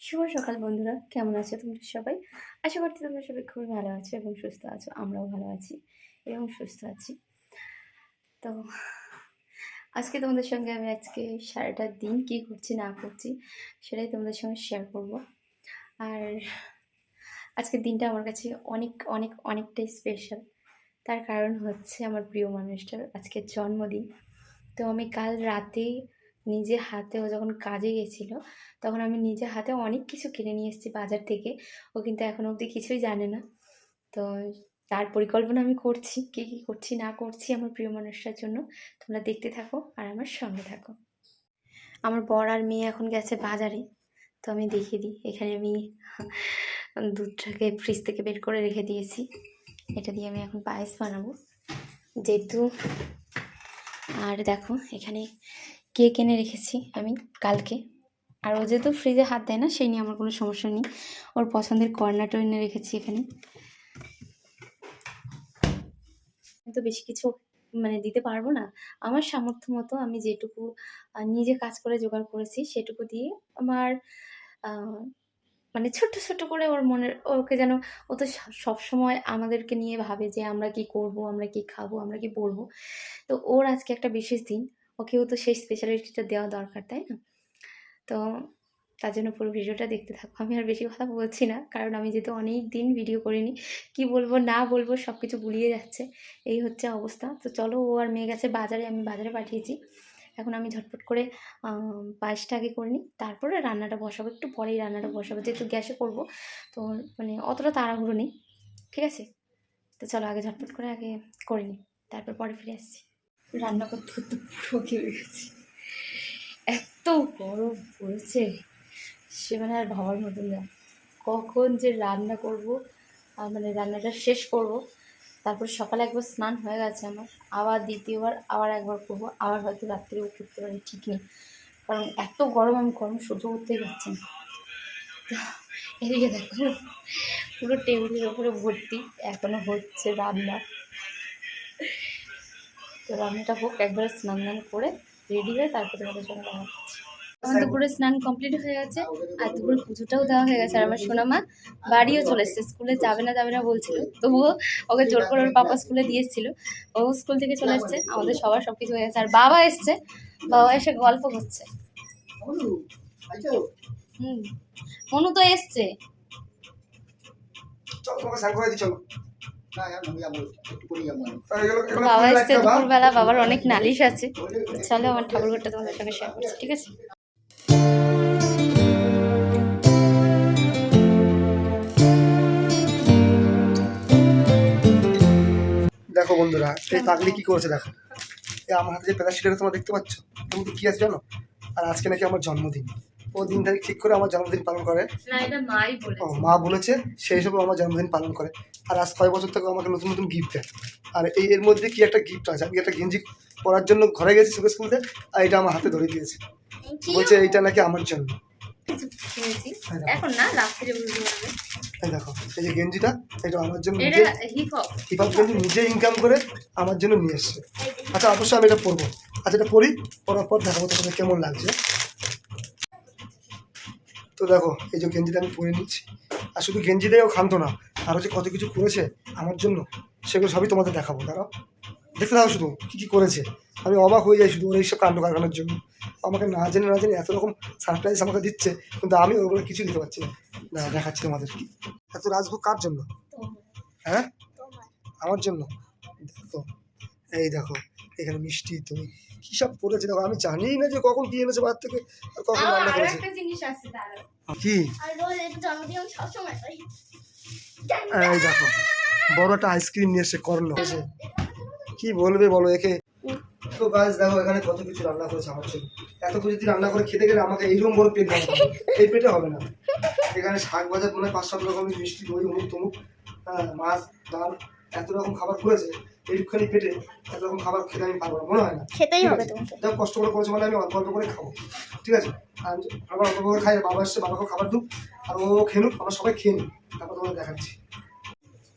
শুভ সকাল বন্ধুরা, কেমন আছো তোমরা সবাই? আশা করছি তোমরা সবাই খুবই ভালো আছো এবং সুস্থ আছো, আমরাও ভালো আছি এবং সুস্থ আছি। তো, আজকে তোমাদের সঙ্গে আমি আজকে সারাটা দিন কী করছি, না করছি, সেটাই তোমাদের সঙ্গে শেয়ার করব। আর আজকের দিনটা আমার কাছে অনেক অনেক, অনেকটাই স্পেশাল তার কারণ হচ্ছে আমার প্রিয় মানুষটার আজকে জন্মদিন। তো আমি কাল রাতে নিজে হাতেও যখন কাজে গেছিল, তখন আমি নিজে হাতে অনেক কিছু কিনে নিয়ে এসেছি বাজার থেকে। ও কিন্তু এখন অবধি কিছুই জানে না। তো তার পরিকল্পনা আমি করছি, কী কী করছি, না করছি আমার প্রিয় মানুষটার জন্য। তোমরা দেখতে থাকো আর আমার সঙ্গে থাকো। আমার বর আর মেয়ে এখন গেছে বাজারে। তো আমি দেখিয়ে দিই, এখানে আমি দুধটাকে ফ্রিজ থেকে বের করে রেখে দিয়েছি। এটা দিয়ে আমি এখন পায়েস বানাবো। যেহেতু, আর দেখো এখানে কেক এনে রেখেছি আমি কালকে। আর ও যেহেতু ফ্রিজে হাত দেয় না, সেই নিয়ে আমার কোনো সমস্যা নেই। ওর পছন্দের কর্নারটাও এনে রেখেছি এখানে। তো বেশি কিছু মানে দিতে পারব না। আমার সামর্থ্য মতো আমি যেটুকু নিজে কাজ করে জোগাড় করেছি, সেটুকু দিয়ে আমার মানে ছোট্ট ছোট্ট করে ওর মনের, ওকে যেন, ও তো সব সময় আমাদেরকে নিয়ে ভাবে যে আমরা কি করব, আমরা কি খাব, আমরা কি পরবো তো ওর আজকে একটা বিশেষ দিন। ওকেও তো সেই স্পেশালিটিটা দেওয়া দরকার, তাই না? তো তার জন্য পুরো ভিডিওটা দেখতে থাকো। আমি আর বেশি কথা বলছি না, কারণ আমি যেহেতু অনেক দিন ভিডিও করিনি, কি বলব, না বলব সব কিছু গুলিয়ে যাচ্ছে। এই হচ্ছে অবস্থা। তো চলো, ও আর মেয়ে গেছে বাজারে, আমি বাজারে পাঠিয়েছি। এখন আমি ঝটপট করে পায়েসটা আগে করে নিই, তারপরে রান্নাটা বসাবো। একটু পরেই রান্নাটা বসাবো, যেহেতু গ্যাসে করব। তো মানে অতটা তাড়াহুড়ো নেই, ঠিক আছে? তো চলো, আগে ঝটপট করে আগে করে নিই, তারপর পরে ফিরে আসছি। রান্না করতে করতে পুরো ঘেমে গেছি। এত গরম পড়েছে, সে মানে আর ভাবার মতন না। কখন যে রান্না করব মানে রান্নাটা শেষ করব, তারপর সকালে একবার স্নান হয়ে গেছে আমার, আবার দ্বিতীয়বার, আবার একবার করব, আবার হয়তো রাত্রেও করতে পারি, ঠিক নেই। কারণ এত গরম, আমি গরম সহ্য করতেই পারছি না। এদিকে দেখো, পুরো টেবিলের ওপরে ভর্তি, এখনও হচ্ছে রান্না। তো রান্নাটা হোক একবারে স্নান টান করে রেডি হয়ে তারপর তোমাদের সঙ্গে রান্না আমার দুপুরে স্নান কমপ্লিট হয়ে গেছে আর দুপুরে পুজোটাও দেওয়া হয়ে গেছে। আর আমার সোনামা বাড়িও চলে এসছে স্কুলে যাবে না যাবে না বলছিল তবুও ওকে জোর করে ওর পাপা স্কুলে দিয়ে এসেছিল। ও স্কুল থেকে চলে এসছে আমাদের সবার সব কিছু হয়ে গেছে। আর বাবা এসছে বাবা এসে গল্প করছে। হুম মনু তো এসছে। চল তোমাকে করে চলো। আর এগুলো- এগুলো বাবা এসছে দুপুরবেলা বাবার অনেক নালিশ আছে। চলো আমার ঠাকুরঘরটা তোমাদের সঙ্গে শেয়ার করছি ঠিক আছে? দেখো বন্ধুরা এই পাগলি কি করেছে দেখো। এই আমার হাতে যে প্যারাসিটাটা তোমরা দেখতে পাচ্ছ? তুমি কি আছে জানো? আর আজকে নাকি আমার জন্মদিন। ও দিন তারিখ ঠিক করে আমার জন্মদিন পালন করে। ও, মা বলেছে সেই হিসেবে আমার জন্মদিন পালন করে। আর আজ ছয় বছর থেকে আমাকে নতুন নতুন গিফট দেয়। আর এই এর মধ্যে কি একটা গিফট আছে? আমি একটা গেঞ্জি পরার জন্য ঘরে গেছি সুকেশ স্কুলতে আর এটা আমার হাতে ধরে দিয়েছে। বলছে এইটা নাকি আমার জন্য। এখন না রাত্রে বুঝতে পারবে। এই দেখো এই যে গেঞ্জিটা এটা আমার জন্য এটা নিজে হিপ হপ গেঞ্জি নিজে ইনকাম করে আমার জন্য নিয়ে এসছে। আচ্ছা অবশ্যই আমি এটা পরবো। আচ্ছা এটা পরি পরার পর দেখাবো তোমাদের কেমন লাগছে। তো দেখো এই যে গেঞ্জিটা আমি পরে নিচ্ছি। আর শুধু গেঞ্জি দিয়েও খামতো না আর হচ্ছে কত কিছু করেছে আমার জন্য সেগুলো সবই তোমাদের দেখাবো দাঁড়াও। দেখতে থাকো শুধু কী কী করেছে। আমি অবাক হয়ে যাই শুধু ওর এইসব কাণ্ড কারখানার জন্য। আমাকে না জেনে না জেনে এত রকম সারপ্রাইজ আমাকে দিচ্ছে কিন্তু আমি ওগুলো কিছু দিতে পারছি না। না দেখাচ্ছি তোমাদের কি। এত রাজভোগ কার জন্য? হ্যাঁ? আমার জন্য? দেখো এই দেখো এখানে মিষ্টি তুমি কি সব করেছে? দেখো আমি জানি না যে কখন কি এনেছে বাড়ি থেকে আর কখন রান্না করেছে। কি? এই দেখো বড় একটা আইসক্রিম নিয়ে এসে করল। কি বলবে বলো একে? তো গাছ দেখো এখানে কত কিছু রান্না করেছে আমার জন্য এত কিছু যদি রান্না করে খেতে গেলে আমাকে এইরকম বড় পেট হবে। এই পেটে হবে না। এখানে শাক ভাজা মনে হয় পাঁচ সাত রকমের মিষ্টি দই অমুক তমুক হ্যাঁ, মাছ ডাল এত রকম খাবার করেছে এইখানে পেটে এত রকম খাবার খেতে আমি পারব না মনে হয় না। খেতেই হবে? তোমাকে। কষ্ট করে করেছে মানে আমি অল্প অল্প করে খাব ঠিক আছে? আর আমার অল্প করে খাই বাবা এসছে বাবাকে খাবার দুক আর ও খেনুক আমরা সবাই খেয়ে নিই তারপর তোমাকে দেখাচ্ছি।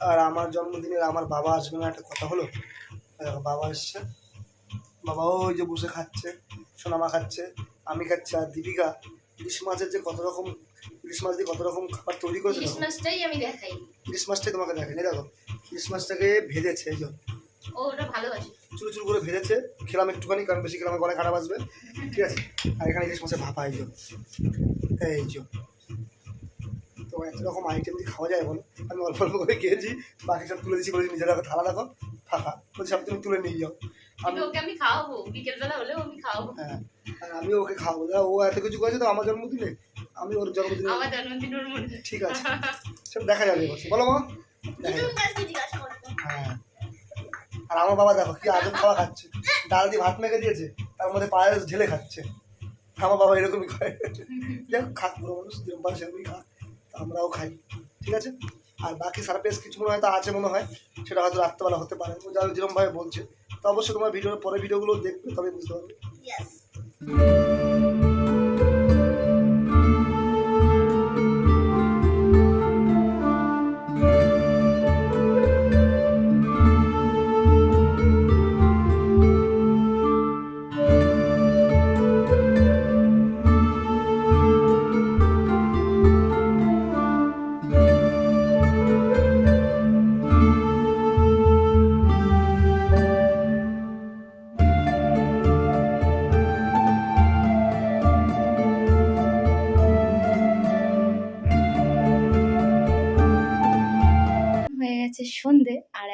আর আমার জন্মদিনের আমার বাবা আসবে না একটা কথা হলো? দেখো, বাবা এসছে। বাবা ওই যে বসে খাচ্ছে সোনামা খাচ্ছে আমি খাচ্ছি আর দীপিকা ইলিশ মাছের যে কত রকম ইলিশ মাছ দিয়ে কত রকম খাবার তৈরি করেছে ইলিশ মাছটাই আমি দেখাই ইলিশ মাছটাই তোমাকে দেখেনি দেখো। ইলিশ মাছটাকে ভেজেছে এই যে। ও ওটা ভালোবাসে। চুরু চুরু করে ভেজেছে খেলাম একটুখানি কারণ বেশি খেলাম গলায় কাটা বাজবে ঠিক আছে? আর এখানে ইলিশ মাছের ভাপা এই যে। এই যে। তো এত রকম আইটেম দিয়ে খাওয়া যায় বলো আমি অল্প অল্প করে খেয়েছি বাকি সব তুলে দিচ্ছি বলেছি নিজের থালা দেখো ফাঁকা বলছি সব তুমি তুলে নিয়ে যাও। আমি ওকে আমি খাওয়াবো বিকেলবেলা হলেও আমি খাওয়াবো। হ্যাঁ আর আমি ওকে খাওয়াবো। ও এত কিছু করেছে তো আমার জন্মদিনে? আমি ওর জন্মদিনে আমার জন্মদিন ঠিক আছে। সব দেখা যাবে বলো মা। হ্যাঁ। আর আমার বাবা দেখো কি আদর খাওয়া খাচ্ছে। ডাল দিয়ে ভাত মেখে দিয়েছে তার মধ্যে পায়েস ঢেলে খাচ্ছে। আমার বাবা এরকমই খায় যাই হোক খাক বুড়ো মানুষ যেরকম পারে সেরকমই খাক আমরাও খাই ঠিক আছে? আর বাকি সারপ্রাইজ কিছু মনে হয় তা আছে মনে হয় সেটা হয়তো রাত্রেবেলা হতে পারে। ও যারা যেরকমভাবে বলছে। তো অবশ্যই তোমার ভিডিওর পরে ভিডিওগুলো দেখবে তবে বুঝতে পারবে।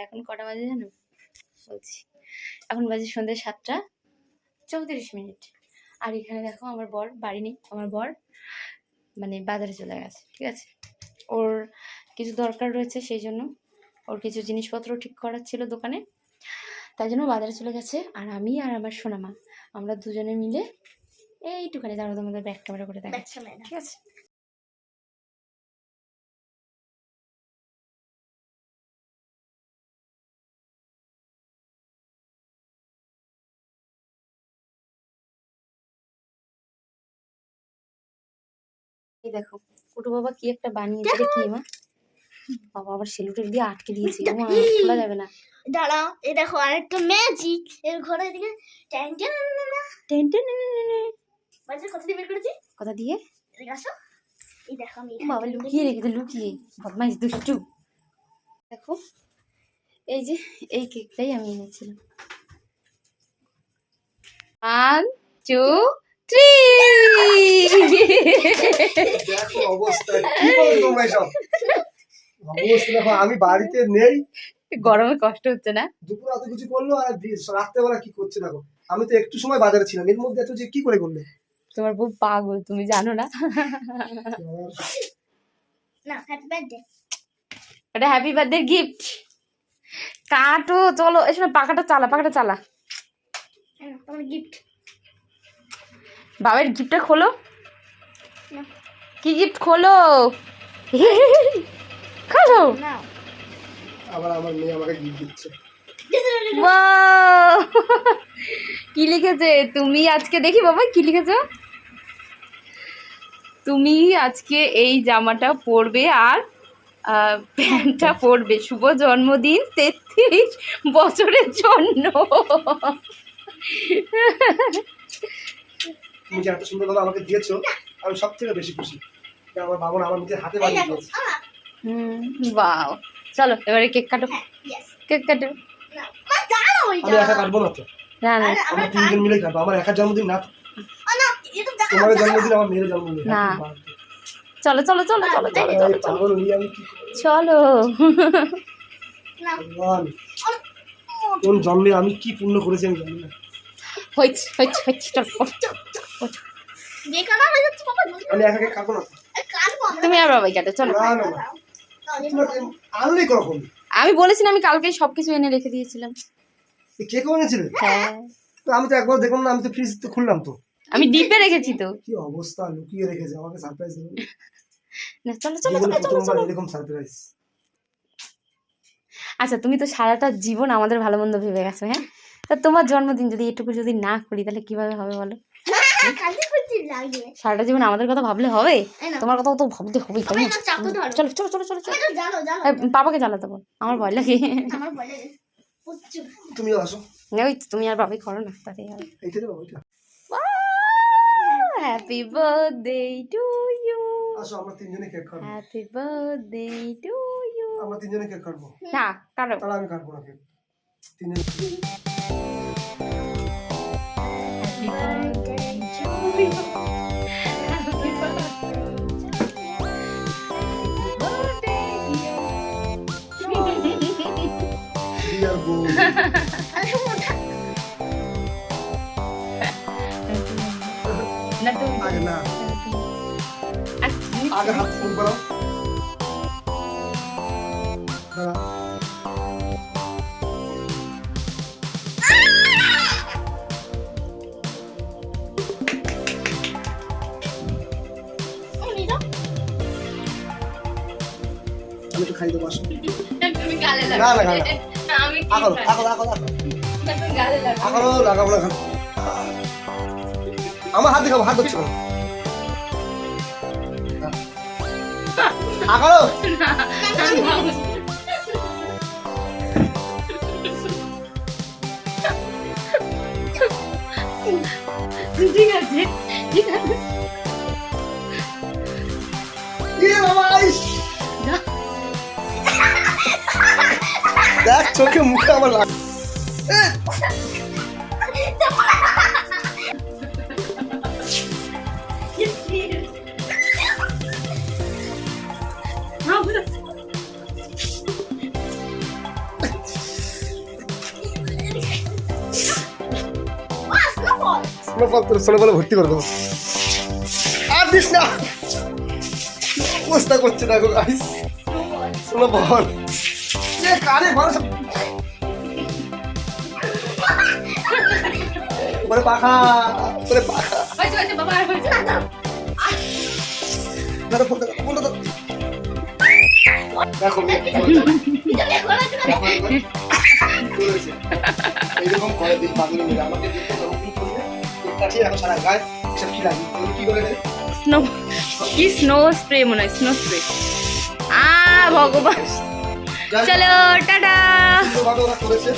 এখন কটা বাজে জানো? বলছি। এখন বাজে সন্ধে সাতটা চৌত্রিশ মিনিট। আর এখানে দেখো আমার বর বাড়ি নেই আমার বর মানে বাজারে চলে গেছে ঠিক আছে? ওর কিছু দরকার রয়েছে সেই জন্য। ওর কিছু জিনিসপত্র ঠিক করার ছিল দোকানে। তাই জন্য বাজারে চলে গেছে। আর আমি আর আমার সোনামা আমরা দুজনে মিলে এইটুখানি দাঁড়ো তোমাদের ব্যাক ক্যামেরা করে দেখাচ্ছি ঠিক আছে? এই দেখো কুটু বাবা কি একটা বানিয়েছে কি মা? বাবা আবার সেলুটেপ দিয়ে আটকে দিয়েছে মা, খোলা যাবে না। দাঁড়াও এই দেখো আরেকটা ম্যাজিক এর ঘরে দিকে। বাজার কত দিয়ে বের করেছি? কথা দিয়ে? এদিকে আসো। এই দেখো আমি বাবা লুকিয়ে রেখেছে লুকিয়ে। বদমাইশ দুষ্টু। দেখো এই যে এই কেকটাই আমি এনেছিলাম। ওয়ান টু থ্রি অবস্থা কি করো তোমরা এসব? দেখো আমি বাড়িতে নেই। গরমে কষ্ট হচ্ছে না? দুপুর এত কিছু করল আর রাত্রেবেলা কি করছে দেখো? আমি তো একটু সময় বাজারে ছিলাম এর মধ্যে এত যে কি করে করলে? তোমার বউ পাগল তুমি জানো না? না হ্যাপি বার্থডে এটা হ্যাপি বার্থডে গিফট কাটো চলো এসে পাখাটা চালা পাখাটা চালা। গিফট বাবার গিফটটা খোলো। কি গিফট খোলো? খোলো। আবার আমার মেয়ে আমাকে গিফট দিচ্ছে। কি লিখেছে? তুমি আজকে দেখি বাবা কি লিখেছো? তুমি আজকে এই জামাটা পরবে আর প্যান্টটা পরবে। শুভ জন্মদিন তেত্রিশ বছরের জন্য। তুমি যে এত সুন্দরভাবে আমাকে দিয়েছ আমি সব থেকে বেশি খুশি। আমার বাবা আমার নিজের হাতে বানিয়ে দিয়েছে। হুম বাও চলো এবারে কেক কাটো। হ্যাঁ কেক কাটো। না মা দাঁড়াও আমি একা কাটবো না তো? না না। আমরা তিনজন মিলে কাটবো। আমার একার জন্মদিন না তোমার জন্মদিন আমার মেয়ের জন্মদিন। না। চলো চলো চলো চলো চলো চলো চলো। চলো। কোন জন্মে আমি কি পূর্ণ করেছি আমি জানি না। হয়েছে হয়েছে হয়েছে চলো তুমি আর বাবাই কাটো চলো। আমি বলেছিলাম আমি কালকে সবকিছু এনে রেখে দিয়েছিলাম। এনেছিলে? হ্যাঁ। তো আমি তো একবার দেখলাম না আমি তো ফ্রিজ তো খুললাম তো। আমি ডিপে রেখেছি তো। কি অবস্থা লুকিয়ে রেখেছে আমাকে সারপ্রাইজ দেবে। না চলো চলো চলো চলো এরকম সারপ্রাইজ আচ্ছা তুমি তো সারাটা জীবন আমাদের ভালো মন্দ ভেবে গেছো হ্যাঁ? তা তোমার জন্মদিন যদি এটুকু যদি না করি তাহলে কীভাবে হবে বলো? সারাটা জীবন আমাদের কথা ভাবলে হবে? তোমার কথা তো ভাবতে হবে চলো চলো চলো চলো চলো। বাবাকে জ্বালাতে বল আমার ভয় লাগে। আমার বলে প্রচুর। তুমিও আসো। ওই তুমি আর বাবাই করো না ওইটা হ্যাপি বার্থডে টু ইউ আসো আমরা তিনজনে কেক কাটবো হ্যাপি বার্থডে টু ইউ আমরা তিনজনে কেক কাটবো না কারও তাহলে আমি কাটবো না কেক। তিনজনে আগে হাত ফোন করো দাঁড়া উনি তো আমি একটু খাই দেবো আসো তুমি না, না, না, না। না, আমি কি আগলো পারি? আগলো আগলো আগলো না, তুমি গালে লাগাও আগলো লাগাবো না আমার হাত দেখাবো হাত হচ্ছে আগলো ঠিক আছে ঠিক। দেখ চোখে মুখে আমার লাগ তোর স্নোফলে ভর্তি করে দেবো। আর দিস না। অবস্থা করছে না গাইস স্নোফল এ কানে মানুষ ওরে পাখা ওরে পাখা। হয়েছে, হয়েছে, বাবা, আর হয়েছে না। ধরো ফোনটা ফোনটা ধরো। দেখো বের করে করে বাঙালি মেয়েরা আমাকে দিতে এখন সারা গায়ে এসব কি লাগে? কি বলে স্নো কি স্নো স্প্রে মনে হয় স্নো স্প্রে। আ ভগবান। চলো টাটা। করেছে।